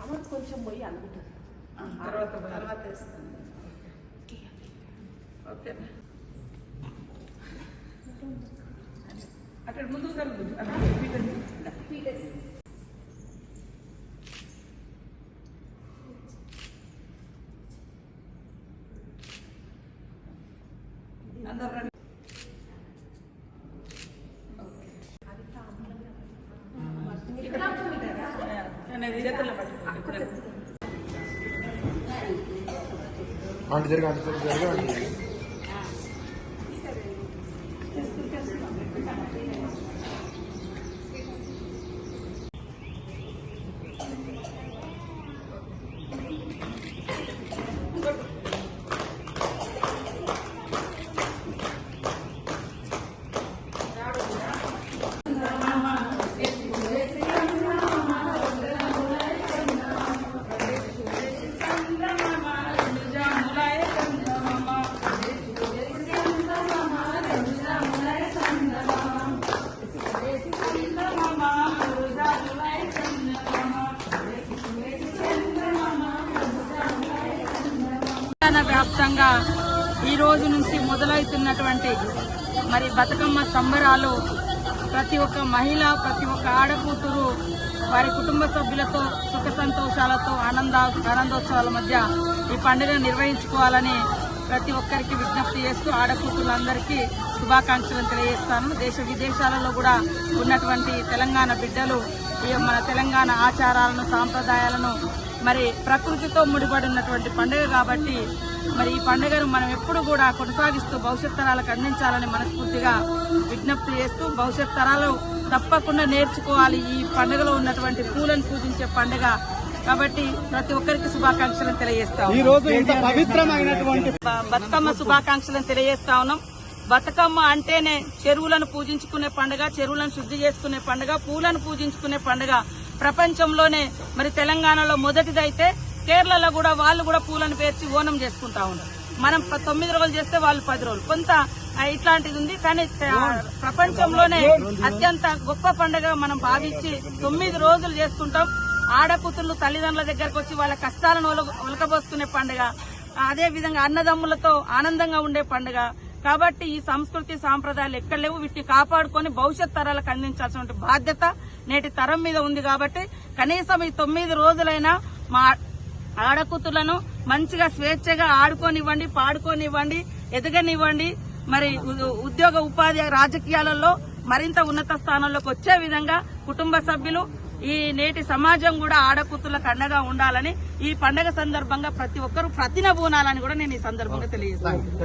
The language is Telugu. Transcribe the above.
అమ్మ కొంచెం పోయి అనుకుంటుంది తర్వాత తర్వాత వేస్తాను ఓకే అక్కడ ముందు జరుగుతుంది ஆண்டு ஜருக ஆண்டு ஆண்டு తెలంగాణ వ్యాప్తంగా ఈ రోజు నుంచి మొదలవుతున్నటువంటి మరి బతుకమ్మ సంబరాలు ప్రతి ఒక్క మహిళ ప్రతి ఒక్క ఆడకూతురు వారి కుటుంబ సభ్యులతో సుఖ సంతోషాలతో ఆనంద ఆనందోత్సవాల మధ్య ఈ పండుగ నిర్వహించుకోవాలని ప్రతి ఒక్కరికి విజ్ఞప్తి చేస్తూ ఆడకూతులందరికీ శుభాకాంక్షలను తెలియజేస్తాను. దేశ విదేశాలలో కూడా ఉన్నటువంటి తెలంగాణ బిడ్డలు మన తెలంగాణ ఆచారాలను సాంప్రదాయాలను మరి ప్రకృతితో ముడిపడి ఉన్నటువంటి పండుగ కాబట్టి మరి ఈ పండుగను మనం ఎప్పుడు కూడా కొనసాగిస్తూ భవిష్యత్ తరాలకు అందించాలని మనస్ఫూర్తిగా విజ్ఞప్తి చేస్తూ భవిష్యత్ తరాలు తప్పకుండా నేర్చుకోవాలి ఈ పండుగలో ఉన్నటువంటి పూలను పూజించే పండుగ కాబట్టి ప్రతి ఒక్కరికి శుభాకాంక్షలను తెలియజేస్తాం ఈ రోజు ఇంత పవిత్రమైనటువంటి బ- బతుకమ్మ శుభాకాంక్షలను తెలియజేస్తా ఉన్నాం. బతుకమ్మ అంటేనే చెరువులను పూజించుకునే పండుగ చెరువులను శుద్ధి చేసుకునే పండుగ పూలను పూజించుకునే పండుగ. ప్రపంచంలోనే మరి తెలంగాణలో మొదటిదైతే కేరళలో కూడా వాళ్ళు కూడా పూలను పేర్చి ఓనం చేసుకుంటా ఉన్నారు. మనం తొమ్మిది రోజులు చేస్తే వాళ్ళు పది రోజులు. కొంత ఇట్లాంటిది ఉంది. కానీ ప్రపంచంలోనే అత్యంత గొప్ప పండుగ మనం భావించి తొమ్మిది రోజులు చేసుకుంటాం. ఆడకూతుళ్ళు తల్లిదండ్రుల దగ్గరకు వచ్చి వాళ్ళ కష్టాలను ఉలకబోసుకునే పండుగ. అదే విధంగా అన్నదమ్ములతో ఆనందంగా ఉండే పండుగ. కాబట్టి ఈ సంస్కృతి సాంప్రదాయాలు ఎక్కడ లేవు. వీటిని కాపాడుకొని భవిష్యత్ తరాలకు అందించాల్సిన బాధ్యత నేటి తరం మీద ఉంది కాబట్టి కనీసం ఈ తొమ్మిది రోజులైనా మా ఆడకూతులను మంచిగా స్వేచ్ఛగా ఆడుకోనివ్వండి పాడుకోనివ్వండి ఎదగనివ్వండి. మరి ఉద్యోగ ఉపాధి రాజకీయాలలో మరింత ఉన్నత స్థానంలోకి వచ్చే విధంగా కుటుంబ సభ్యులు ఈ నేటి సమాజం కూడా ఆడకూతులకు అండగా ఉండాలని ఈ పండగ సందర్భంగా ప్రతి ఒక్కరూ ప్రతిన బూనాలని కూడా నేను ఈ సందర్భంగా తెలియజేస్తాను